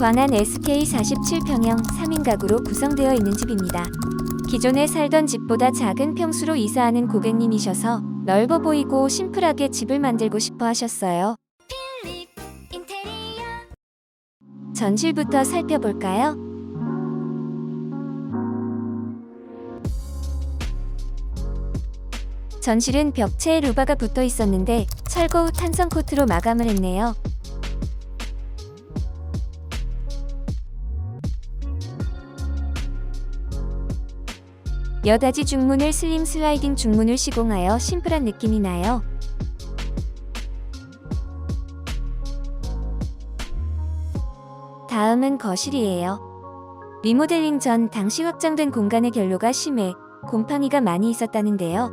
광안 SK 47평형 3인 가구로 구성되어 있는 집입니다. 기존에 살던 집보다 작은 평수로 이사하는 고객님이셔서 넓어 보이고 심플하게 집을 만들고 싶어 하셨어요. 전실부터 살펴볼까요? 전실은 벽체에 루바가 붙어 있었는데 철거 후 탄성 코트로 마감을 했네요. 여닫이 중문을 슬림 슬라이딩 중문을 시공하여 심플한 느낌이 나요. 다음은 거실이에요. 리모델링 전 당시 확장된 공간의 결로가 심해 곰팡이가 많이 있었다는데요.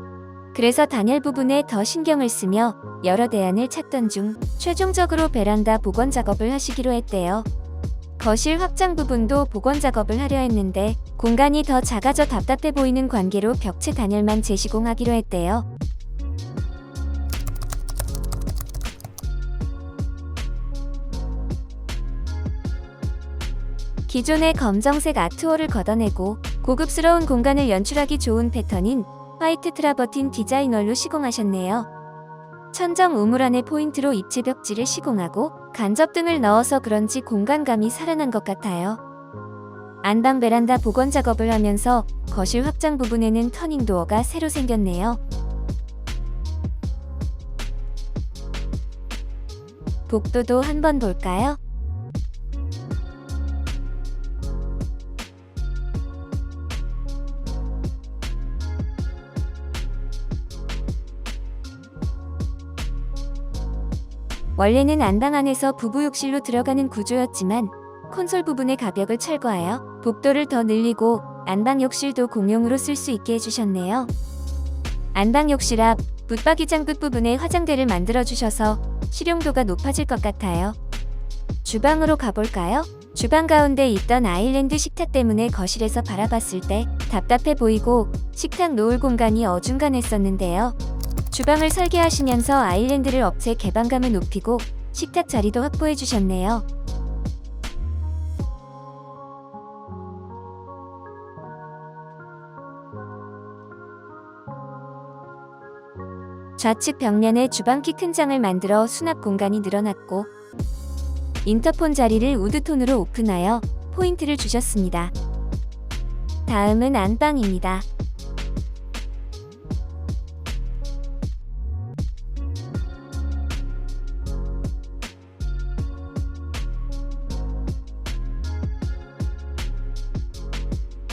그래서 단열 부분에 더 신경을 쓰며 여러 대안을 찾던 중 최종적으로 베란다 복원 작업을 하시기로 했대요. 거실 확장 부분도 복원 작업을 하려 했는데 공간이 더 작아져 답답해 보이는 관계로 벽체 단열만 재시공하기로 했대요. 기존의 검정색 아트월을 걷어내고 고급스러운 공간을 연출하기 좋은 패턴인 화이트 트라버틴 디자이너로 시공하셨네요. 천정 우물 안에 포인트로 입체 벽지를 시공하고 간접 등을 넣어서 그런지 공간감이 살아난 것 같아요. 안방 베란다 복원 작업을 하면서 거실 확장 부분에는 터닝 도어가 새로 생겼네요. 복도도 한번 볼까요? 원래는 안방 안에서 부부 욕실로 들어가는 구조였지만 콘솔 부분의 가벽을 철거하여 복도를 더 늘리고 안방 욕실도 공용으로 쓸 수 있게 해주셨네요. 안방 욕실 앞 붙박이장 끝부분에 화장대를 만들어 주셔서 실용도가 높아질 것 같아요. 주방으로 가볼까요? 주방 가운데 있던 아일랜드 식탁 때문에 거실에서 바라봤을 때 답답해 보이고 식탁 놓을 공간이 어중간했었는데요. 주방을 설계하시면서 아일랜드를 업체 개방감을 높이고 식탁 자리도 확보해 주셨네요. 좌측 벽면에 주방 키 큰 장을 만들어 수납 공간이 늘어났고 인터폰 자리를 우드톤으로 오픈하여 포인트를 주셨습니다. 다음은 안방입니다.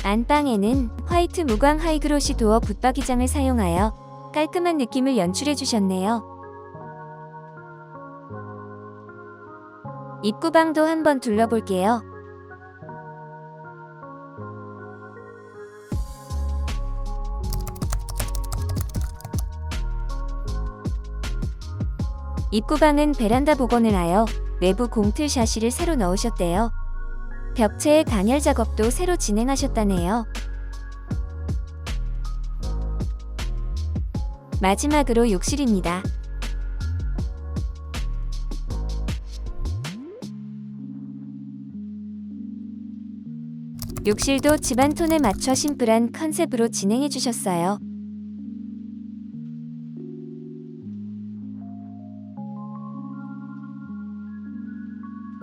안방에는 화이트 무광 하이그로시 도어 붙박이장을 사용하여 깔끔한 느낌을 연출해 주셨네요. 입구방도 한번 둘러볼게요. 입구방은 베란다 복원을 하여 외부 공틀 샤시를 새로 넣으셨대요. 벽체의 단열 작업도 새로 진행하셨다네요. 마지막으로 욕실입니다. 욕실도 집안 톤에 맞춰 심플한 컨셉으로 진행해 주셨어요.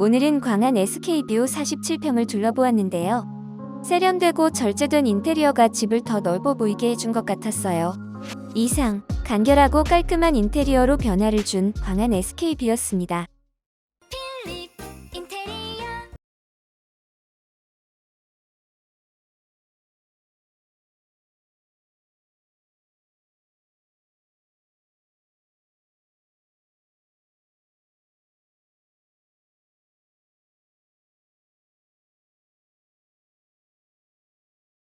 오늘은 광안 SK뷰 47평을 둘러보았는데요. 세련되고 절제된 인테리어가 집을 더 넓어 보이게 해준 것 같았어요. 이상 간결하고 깔끔한 인테리어로 변화를 준 광안 SK뷰였습니다.